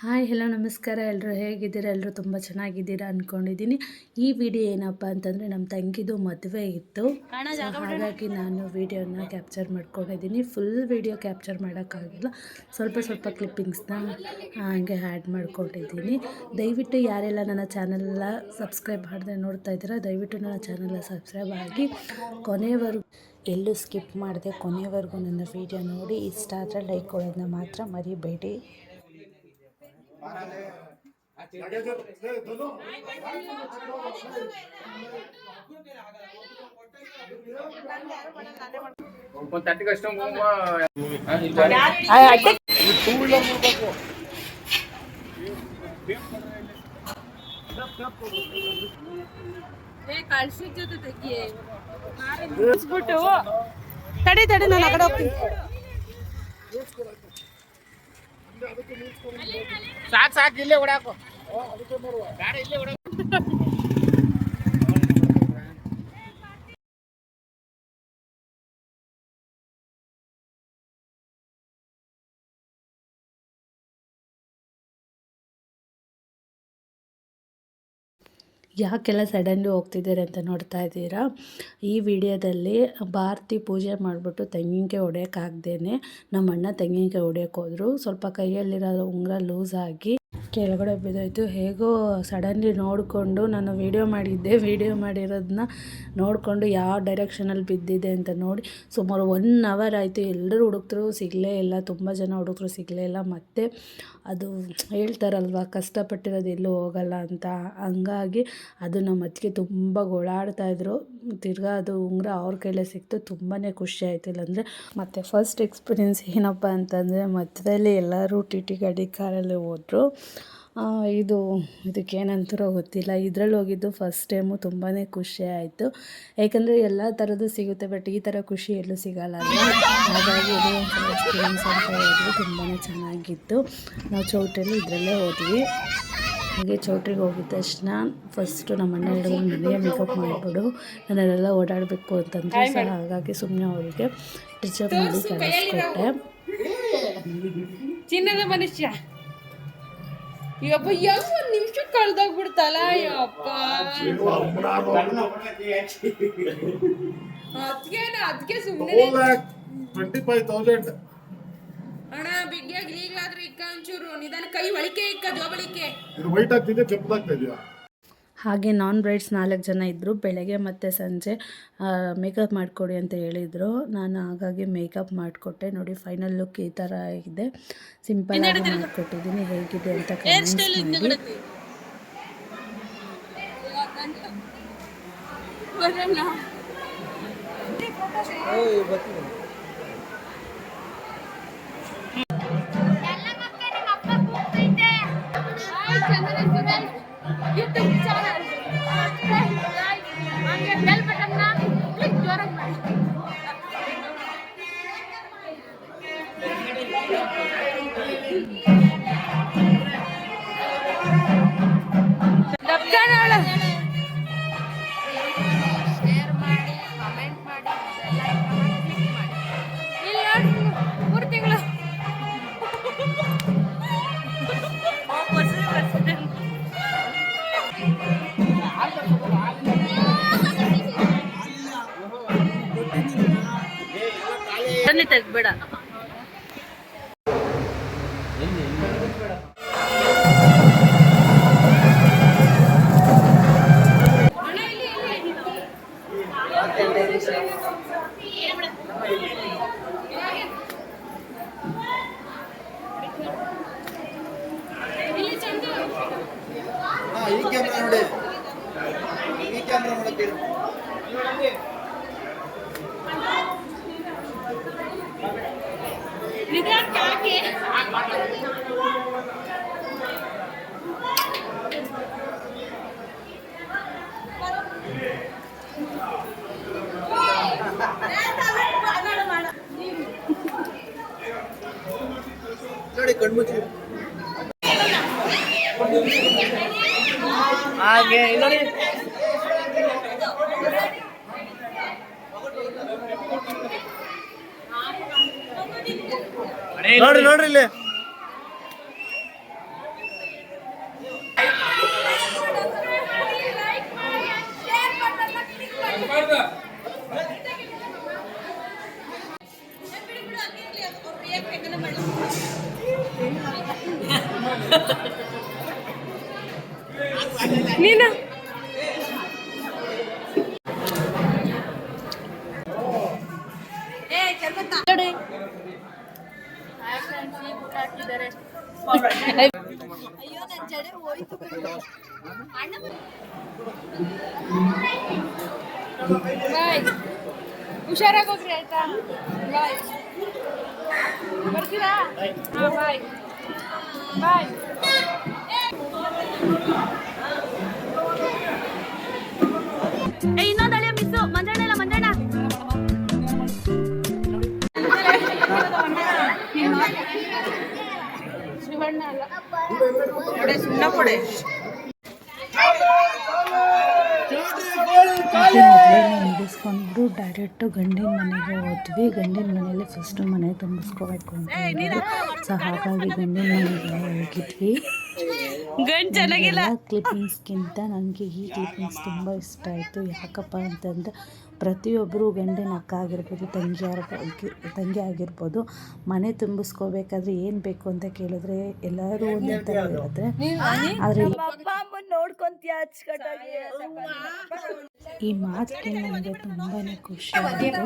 Hi hello ನಮಸ್ಕಾರ. ಎಲ್ಲರೂ ಹೇಗಿದ್ದೀರಾ? ಎಲ್ಲರೂ ತುಂಬ ಚೆನ್ನಾಗಿದ್ದೀರಾ ಅಂದ್ಕೊಂಡಿದ್ದೀನಿ ಈ ವಿಡಿಯೋ ಏನಪ್ಪ ಅಂತಂದರೆ ನಮ್ಮ ತಂಗಿದು ಮದುವೆ ಇತ್ತು. ಹಾಗಾಗಿ ನಾನು ವಿಡಿಯೋನ ಕ್ಯಾಪ್ಚರ್ ಮಾಡ್ಕೊಂಡಿದ್ದೀನಿ ಫುಲ್ ವಿಡಿಯೋ ಕ್ಯಾಪ್ಚರ್ ಮಾಡೋಕ್ಕಾಗಿಲ್ಲ. ಸ್ವಲ್ಪ ಸ್ವಲ್ಪ ಕ್ಲಿಪ್ಪಿಂಗ್ಸ್ನ ಹಾಗೆ ಆ್ಯಡ್ ಮಾಡ್ಕೊಂಡಿದ್ದೀನಿ. ದಯವಿಟ್ಟು ಯಾರೆಲ್ಲ ನನ್ನ ಚಾನಲ್ನ ಸಬ್ಸ್ಕ್ರೈಬ್ ಮಾಡದೆ ನೋಡ್ತಾ ಇದ್ದೀರಾ ದಯವಿಟ್ಟು ನನ್ನ ಚಾನಲ್ನ ಸಬ್ಸ್ಕ್ರೈಬ್ ಆಗಿ ಕೊನೆಯವರೆಗೂ ಎಲ್ಲೂ ಸ್ಕಿಪ್ ಮಾಡಿದೆ ಕೊನೆಯವರೆಗೂ ನನ್ನ ವಿಡಿಯೋ ನೋಡಿ. ಇಷ್ಟ ಆದರೆ ಲೈಕ್ ಕೊಡೋದನ್ನ ಮಾತ್ರ ಮರಿಬೇಡಿ. ಒಂದು ತಟ್ಟಿಗೆ ಅಷ್ಟು ಟೂ ವೀಲರ್ ನೋಡ್ಬೇಕು ತಡಿ ತಡಿ ನಾನು ಆ ಕಡೆ ಹೋಗ್ತೀನಿ ಸಾಕು ಸಾಕು ಇಲ್ಲೇ ಓಡಾಕು. ಗಾಡಿ ಇಲ್ಲೇ ಓಡಾಕು. ಯಾಕೆಲ್ಲ ಸಡನ್ಲಿ ಹೋಗ್ತಿದ್ದೀರಿ ಅಂತ ನೋಡ್ತಾ ಇದ್ದೀರಾ? ಈ ವಿಡಿಯೋದಲ್ಲಿ ಭಾರತಿ ಪೂಜೆ ಮಾಡಿಬಿಟ್ಟು ತೆಂಗಿನಕಾಯಿ ಹೊಡೆಯೋಕ್ಕಾಗ್ದೇನೆ ನಮ್ಮ ಅಣ್ಣ ತೆಂಗಿನಕಾಯಿ ಹೊಡೆಯೋಕ್ಕೆ ಹೋದ್ರು. ಸ್ವಲ್ಪ ಕೈಯಲ್ಲಿರೋ ಉಂಗುರ ಲೂಸ್ ಆಗಿ ಕೆಳಗಡೆ ಬಿದ್ದೋಯ್ತು. ಹೇಗೋ ಸಡನ್ಲಿ ನೋಡಿಕೊಂಡು ನಾನು ವೀಡಿಯೋ ಮಾಡಿದ್ದೆ. ವೀಡಿಯೋ ಮಾಡಿರೋದನ್ನ ನೋಡಿಕೊಂಡು ಯಾವ ಡೈರೆಕ್ಷನಲ್ಲಿ ಬಿದ್ದಿದೆ ಅಂತ ನೋಡಿ ಸುಮಾರು ಒನ್ ಅವರ್ ಆಯಿತು. ಎಲ್ಲರೂ ಹುಡುಕ್ತರು ಸಿಗಲೇ ಇಲ್ಲ. ತುಂಬ ಜನ ಹುಡುಕ್ರು, ಸಿಗಲೇ ಇಲ್ಲ. ಮತ್ತು ಅದು ಹೇಳ್ತಾರಲ್ವ, ಕಷ್ಟಪಟ್ಟಿರೋದು ಎಲ್ಲೂ ಹೋಗಲ್ಲ ಅಂತ. ಹಂಗಾಗಿ ಅದು ನಮ್ಮ ಅತ್ತಿಗೆ ತುಂಬ ಗೋಳಾಡ್ತಾಯಿದ್ರು ತಿರ್ಗಾ ಅದು ಉಂಗುರ ಅವ್ರ ಕೈಲೇ ಸಿಕ್ತು. ತುಂಬಾ ಖುಷಿ ಆಯಿತು. ಇಲ್ಲಾಂದರೆ ಮತ್ತು ಫಸ್ಟ್ ಎಕ್ಸ್ಪೀರಿಯೆನ್ಸ್ ಏನಪ್ಪ ಅಂತಂದರೆ ಮಧ್ಯದಲ್ಲಿ ಎಲ್ಲರೂ ಟಿ ಟಿ ಗಾಡಿ ಕಾರಲ್ಲಿ ಹೋದ್ರು. ಇದು ಇದಕ್ಕೇನಂತಾರೋ ಗೊತ್ತಿಲ್ಲ. ಇದರಲ್ಲಿ ಹೋಗಿದ್ದು ಫಸ್ಟ್ ಟೈಮು ತುಂಬಾ ಖುಷಿ ಆಯಿತು. ಯಾಕಂದರೆ ಎಲ್ಲ ಥರದ್ದು ಸಿಗುತ್ತೆ ಬಟ್ ಈ ಥರ ಖುಷಿ ಎಲ್ಲೂ ಸಿಗಲ್ಲ ಹಾಗಾಗಿ ಇದು ಎಕ್ಸ್ಪೀರಿಯನ್ಸ್ ಅಂತ ಹೇಳಿದ್ರು ತುಂಬಾ ಚೆನ್ನಾಗಿತ್ತು. ನಾವು ಚೌಟ್ರಿಯಲ್ಲಿ ಇದರಲ್ಲೇ ಹೋದ್ವಿ. ಹಾಗೆ ಚೌಟ್ರಿಗೆ ಹೋಗಿದ ತಕ್ಷಣ ಫಸ್ಟು ನಮ್ಮ ಅಣ್ಣ ಹೇಳಿದ್ರು ನನಗೆ ಮೇಕಪ್ ಮಾಡಿಬಿಡು. ನನ್ನೆಲ್ಲ ಓಡಾಡಬೇಕು ಅಂತಂದರೆ ಸೊ ಹಾಗಾಗಿ ಸುಮ್ಮನೆ ಅವರಿಗೆ ಟೀಚರ್ ಮಾಡಿ ಕಳಿಸ್ಕೊಟ್ಟೆ. ಚಿನ್ನದ ಮನುಷ್ಯ. ಯಪ್ಪ ಯಾವ ಒಂದ್ ನಿಮಿಷ ಕಳ್ದೋಗ್ಬಿಡ್ತಲ್ಲ ಯಪ್ಪ ಅದ್ಕೇನ ಅದ್ಕೆ ಸುಮ್ಮನೆ ಟ್ವೆಂಟಿ ಫೈವ್ ತೌಸಂಡ್ ಅಣ್ಣ ಬಿಗ್ಗಿಯಾಗಿ ಈಗಲಾದ್ರೆ ಇಕ್ಕ ಒಂಚೂರು ನಿಧಾನ ಕೈ ಒಳಿಕೆ ಇಕ್ಕ ಜೋಬಳಿಕೆ. ಇದು ವೈಟ್ ಆಗ್ತಿದೆ ಕೆಂಪದಾಗ್ತಾ ಇದೆಯಾ ಹಾಗೆ ನಾನ್ ಬ್ರೈಡ್ಸ್ ನಾಲ್ಕು ಜನ ಇದ್ದರು ಬೆಳಗ್ಗೆ ಮತ್ತು ಸಂಜೆ ಮೇಕಪ್ ಮಾಡಿಕೊಡಿ ಅಂತ ಹೇಳಿದರು. ನಾನು ಹಾಗಾಗಿ ಮೇಕಪ್ ಮಾಡಿಕೊಟ್ಟೆ. ನೋಡಿ ಫೈನಲ್ ಲುಕ್ ಈ ಥರ ಇದೆ. ಸಿಂಪಲ್ ಆಗಿ ಮಾಡಿಕೊಟ್ಟಿದ್ದೀನಿ ಹೇಗಿದೆ ಅಂತ ಕಮೆಂಟ್ಸ್ ಮಾಡಿ. ಬರಲ್ಲ ಯೂಟ್ಯೂಬ್ ಚಾನಲ್ ಹಂಗೆ ಬೆಲ್ ಬಟನ್ನ ಕ್ಲಿಕ್ ಜೋರಾಗಿ ಮಾಡಿ ದಬ್ಕಾನವಳ ತೆಗ್ಬೇಡ ಈ ಕ್ಯಾಮ್ರಾ ನೋಡಿ ಈ ಕ್ಯಾಮ್ರಾ ನೋಡಕ್ಕೆ ಹೇಳು. ನೋಡಿ ಕಣ್ಮುಚ್ಚಿ ಹಾಗೆ ನೋಡಿ ನೋಡ್ರಿ ನೋಡ್ರಿ ಇಲ್ಲಿ. ನೀನು? ಬಾಯ್. ಹುಷಾರಾಗಿ ಹೋಗ್ರಿ ಆಯ್ತಾ? ಬಾಯ್. ಬರ್ತೀರಾ? ಹಾ ಬಾಯ್. ಬಾಯ್. ಇನ್ನೊಂದಳೆ ಮಿಸ್ಸು. ಮಂಜಣ್ಣ ಇಲ್ಲ ಮಂಜಣ್ಣ. ಶಿವಣ್ಣ ಅಲ್ಲ. ಮದುವೆನ ಮುಗಿಸ್ಕೊಂಡು ಡೈರೆಕ್ಟ್ ಗಂಡಿನ ಮನೆಗೆ ಹೋದ್ವಿ. ಗಂಡಿನ ಮನೆಯಲ್ಲಿ ಫಸ್ಟು ಮನೆ ತುಂಬಿಸ್ಕೋಬೇಕು ಅಂತ ಸೊ ಹಾಗಾಗಿ ಗಂಡಿನ ಮನೆಗೆ ಹೋಗಿದ್ವಿ. ಗಂಡ್ ಚೆನ್ನಾಗಿಲ್ಲ. ಕ್ಲಿಪ್ಪಿಂಗ್ಸ್ಗಿಂತ ನನಗೆ ಈ ಕ್ಲಿಪ್ಪಿಂಗ್ಸ್ ತುಂಬ ಇಷ್ಟ ಆಯಿತು. ಯಾಕಪ್ಪ ಅಂತಂದರೆ ಪ್ರತಿಯೊಬ್ಬರು ಗಂಡಿನ ಅಕ್ಕ ಆಗಿರ್ಬೋದು ತಂಗಿ ಆಗಿರ್ಬೋದು ತಂಗಿ ಆಗಿರ್ಬೋದು ಮನೆ ತುಂಬಿಸ್ಕೋಬೇಕಾದ್ರೆ ಏನು ಬೇಕು ಅಂತ ಕೇಳಿದ್ರೆ ಎಲ್ಲರೂ ಒಂದೇ ಥರ ಇರುತ್ತೆ. ಆದರೆ ಈ ಮಾತು ಕೇಳಿ ನನಗೆ ತುಂಬಾ ಖುಷಿ ಆಯಿತು.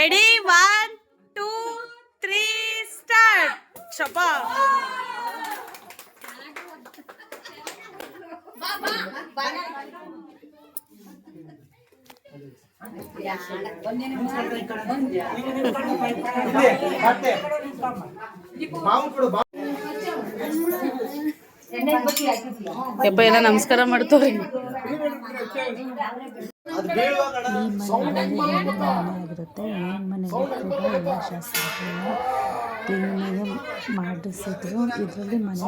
Ready one two three start ಶಪಾ ಯಪ್ಪ ಎಲ್ಲ ನಮಸ್ಕಾರ ಮಾಡ್ತವ್ರಿ. ಅದು ಬೀಳುವಾಗ ಈ ಮನೆಯಲ್ಲಿ ಹೆಣ್ಣಿನ ಮನೆ ಆಗಿರುತ್ತೆ ಹೆಣ್ಣಿನ ಮನೆಯಲ್ಲಿ ಕೂಡ ಎಲ್ಲ ಕ್ಲೀನಾಗಿ ಮಾಡಿಸಿದ್ರು ಇದರಲ್ಲಿ ಮನೆ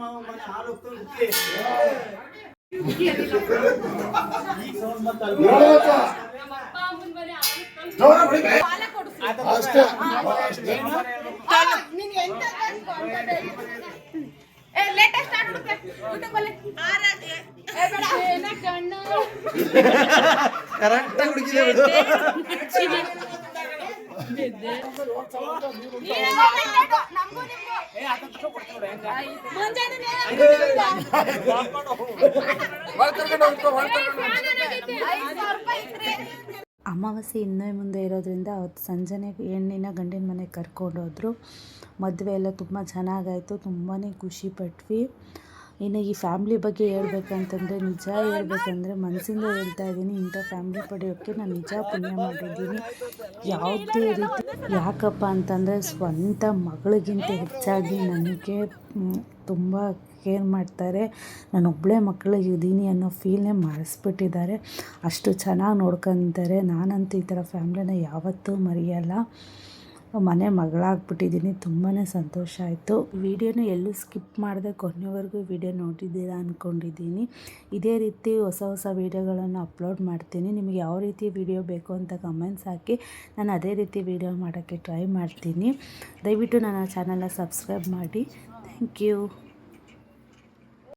ಮಾವು ಮನೆ ಹಾಲು ಹೋಗ್ತದೆ ಉಕ್ಕಿ. ಈ sound ಮತ್ತೆ ಅಲ್ಲಿ ಜೋರ ಹೊಡಿಬೇಕು. ಅಷ್ಟೇ ಅಷ್ಟೇ ಕರೆಕ್ಟ್ ಆಗಿ ಹುಡುಗಿದೆ ಬಿಡು ಅಮಾವಾಸ್ಯೆ ಇನ್ನೇ ಮುಂದೆ ಇರೋದ್ರಿಂದ ಅವತ್ತು ಸಂಜೆನೆ ಹೆಣ್ಣಿನ ಗಂಡಿನ ಮನೆಗೆ ಕರ್ಕೊಂಡೋದ್ರು ಮದುವೆ ಎಲ್ಲ ತುಂಬ ಚೆನ್ನಾಗಾಯಿತು ತುಂಬಾ ಖುಷಿ ಪಟ್ವಿ. ಇನ್ನು ಈ ಫ್ಯಾಮ್ಲಿ ಬಗ್ಗೆ ಹೇಳ್ಬೇಕಂತಂದರೆ ನಿಜ ಹೇಳ್ಬೇಕಂದ್ರೆ ಮನಸ್ಸಿಂದ ಹೇಳ್ತಾ ಇದ್ದೀನಿ. ಇಂಥ ಫ್ಯಾಮ್ಲಿ ಪಡೆಯೋಕ್ಕೆ ನಾನು ನಿಜ ಪುಣ್ಯ ಮಾಡಿದ್ದೀನಿ ಯಾವುದೇ ರೀತಿ ಯಾಕಪ್ಪ ಅಂತಂದರೆ ಸ್ವಂತ ಮಗಳಿಗಿಂತ ಹೆಚ್ಚಾಗಿ ನನಗೆ ತುಂಬ ಕೇರ್ ಮಾಡ್ತಾರೆ. ನಾನು ಒಬ್ಬಳೇ ಮಕ್ಕಳಿಗೆ ಇದ್ದೀನಿ ಅನ್ನೋ ಫೀಲ್ನೇ ಮಾಡಿಸ್ಬಿಟ್ಟಿದ್ದಾರೆ ಅಷ್ಟು ಚೆನ್ನಾಗಿ ನೋಡ್ಕೊತಾರೆ. ನಾನಂತೂ ಈ ಥರ ಫ್ಯಾಮ್ಲಿನ ಯಾವತ್ತೂ ಮರೆಯಲ್ಲ. ಮನೆ ಮಗಳಾಗ್ಬಿಟ್ಟಿದ್ದೀನಿ ತುಂಬಾ ಸಂತೋಷ ಆಯಿತು. ವಿಡಿಯೋನ ಎಲ್ಲೂ ಸ್ಕಿಪ್ ಮಾಡದೆ ಕೊನೆವರೆಗೂ ವಿಡಿಯೋ ನೋಡಿದ್ದೀರಾ ಅಂದ್ಕೊಂಡಿದ್ದೀನಿ ಇದೇ ರೀತಿ ಹೊಸ ಹೊಸ ವೀಡಿಯೋಗಳನ್ನು ಅಪ್ಲೋಡ್ ಮಾಡ್ತೀನಿ. ನಿಮಗೆ ಯಾವ ರೀತಿ ವಿಡಿಯೋ ಬೇಕು ಅಂತ ಕಮೆಂಟ್ಸ್ ಹಾಕಿ, ನಾನು ಅದೇ ರೀತಿ ವಿಡಿಯೋ ಮಾಡೋಕ್ಕೆ ಟ್ರೈ ಮಾಡ್ತೀನಿ. ದಯವಿಟ್ಟು ನನ್ನ ಚಾನಲ್ನ ಸಬ್ಸ್ಕ್ರೈಬ್ ಮಾಡಿ. Thank you.